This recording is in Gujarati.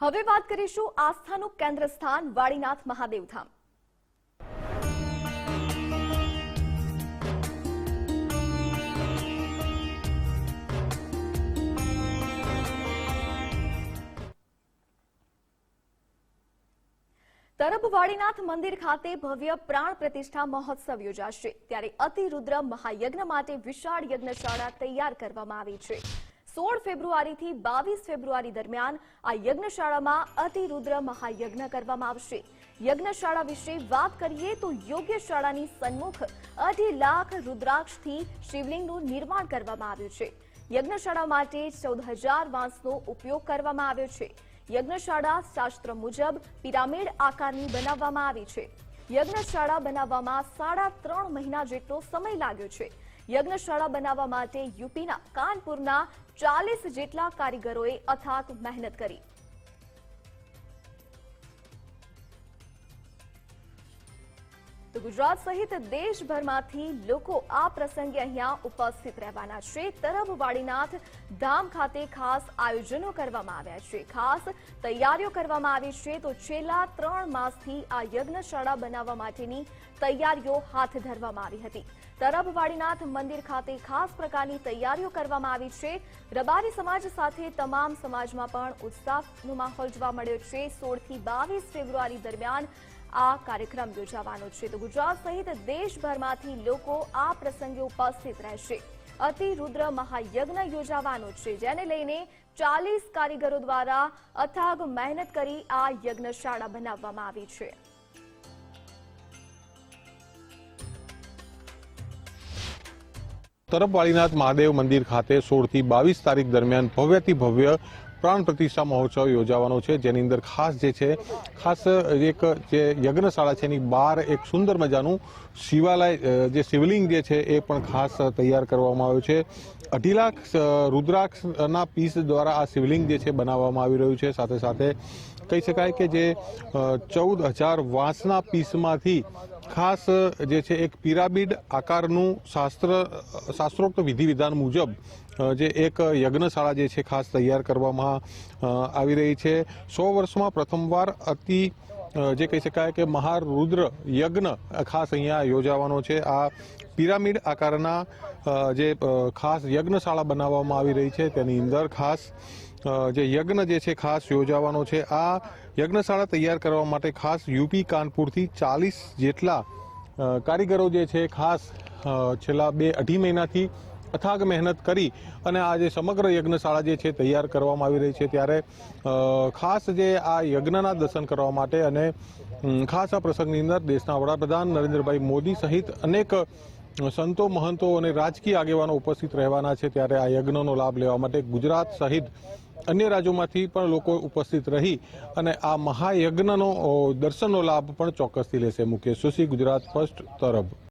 હવે વાત કરીશું આસ્થાનું કેન્દ્ર સ્થાન વાડીનાથ મહાદેવ ધામ તરફ વાડીનાથ મંદિર ખાતે ભવ્ય પ્રાણ પ્રતિષ્ઠા મહોત્સવ યોજાશે. ત્યારે અતિરુદ્ર મહાયજ્ઞ માટે વિશાળ યજ્ઞશાળા તૈયાર કરવામાં આવી છે. સોળ ફેબ્રુઆરીથી બાવીસ ફેબ્રુઆરી દરમિયાન આ યજ્ઞશાળામાં અતિરુદ્ર મહાયજ્ઞ કરવામાં આવશે. યજ્ઞશાળા વિશે વાત કરીએ તો યોગ્ય શાળાની સન્મુખ અઢી લાખ રુદ્રાક્ષથી શિવલિંગનું નિર્માણ કરવામાં આવ્યું છે. યજ્ઞશાળા માટે ચૌદ હજાર વાંસનો ઉપયોગ કરવામાં આવ્યો છે. યજ્ઞશાળા શાસ્ત્ર મુજબ પિરામિડ આકારની બનાવવામાં આવી છે. યજ્ઞશાળા બનાવવામાં સાડા ત્રણ મહિના જેટલો સમય લાગ્યો છે. યજ્ઞશાળા બનાવવા માટે યુપીના કાનપુરના ચાલીસ જેટલા કારીગરોએ અથાક મહેનત કરી. તો ગુજરાત સહિત દેશભરમાંથી લોકો આ પ્રસંગે અહીંયા ઉપસ્થિત રહેવાના છે. તરફ વાડીનાથ ધામ ખાતે ખાસ આયોજનો કરવામાં આવ્યા છે. ખાસ તૈયારીઓ કરવામાં આવી છે તો છેલ્લા ત્રણ માસથી આ યજ્ઞશાળા બનાવવા માટેની તૈયારીઓ હાથ ધરવામાં આવી હતી. તરફ વાડીનાથ મંદિર ખાતે ખાસ પ્રકારની તૈયારીઓ કરવામાં આવી છે. રબારી સમાજ સાથે તમામ સમાજમાં પણ ઉત્સાહનો માહોલ જોવા મળ્યો છે. સોળથી બાવીસ ફેબ્રુઆરી દરમિયાન આ કાર્યક્રમ યોજાવાનો છે. તો ગુજરાત સહિત દેશભરમાંથી લોકો આ પ્રસંગે ઉપસ્થિત રહેશે. અતિ રુદ્ર મહાયજ્ઞ યોજાવાનો છે, જેને લઈને ચાલીસ કારીગરો દ્વારા અથાગ મહેનત કરી આ યજ્ઞશાળા બનાવવામાં આવી છે. તરફવાળીનાથ મહાદેવ મંદિર ખાતે સોળથી બાવીસ તારીખ દરમિયાન ભવ્યથી ભવ્ય પ્રાણ પ્રતિષ્ઠા મહોત્સવ યોજાવાનો છે, જેની અંદર ખાસ જે છે, ખાસ એક, જે યજ્ઞશાળા છે એની બહાર એક સુંદર મજાનું શિવાલય જે શિવલિંગ જે છે એ પણ ખાસ તૈયાર કરવામાં આવ્યું છે. અઢી લાખ રુદ્રાક્ષના પીસ દ્વારા આ શિવલિંગ જે છે બનાવવામાં આવી રહ્યું છે. સાથે સાથે કહી શકાય કે જે ચૌદ હજાર વાંસના પીસમાંથી ખાસ જે છે, એક પિરામિડ આકારનું શાસ્ત્ર શાસ્ત્રોક્ત વિધિ વિધાન મુજબ જે એક યજ્ઞશાળા જે છે, ખાસ તૈયાર કરવામાં આવી રહી છે. સો વર્ષમાં પ્રથમવાર અતિ જે કહી શકાય કે મહારુદ્ર યજ્ઞ ખાસ અહીંયા યોજાવાનો છે. આ પિરામિડ આકારના જે ખાસ યજ્ઞશાળા બનાવવામાં આવી રહી છે. તેની અંદર ખાસ જે યજ્ઞ જે છે ખાસ યોજાવાનો છે. આ યજ્ઞશાળા તૈયાર કરવા માટે ખાસ યુપી કાનપુરથી ચાલીસ જેટલા કારીગરો જે છે ખાસ છેલ્લા બે અઢી મહિનાથી અથાગ મહેનત કરી અને આ જે સમગ્ર યજ્ઞશાળા જે છે તૈયાર કરવામાં આવી રહી છે ત્યારે ખાસ જે આ યજ્ઞના દર્શન કરવા માટે અને ખાસ આ પ્રસંગની અંદર દેશના વડાપ્રધાન નરેન્દ્રભાઈ મોદી સહિત અનેક સંતો, મહંતો અને રાજકીય આગેવાનો ઉપસ્થિત રહેવાના છે ત્યારે આ યજ્ઞનો લાભ લેવા માટે ગુજરાત સહિત અન્ય રાજ્યોમાંથી પણ લોકો ઉપસ્થિત રહી અને આ મહાયજ્ઞનો દર્શનનો લાભ પણ ચોક્કસથી લેશે. મુકેશ સુશી ગુજરાત ફર્સ્ટ તરફ.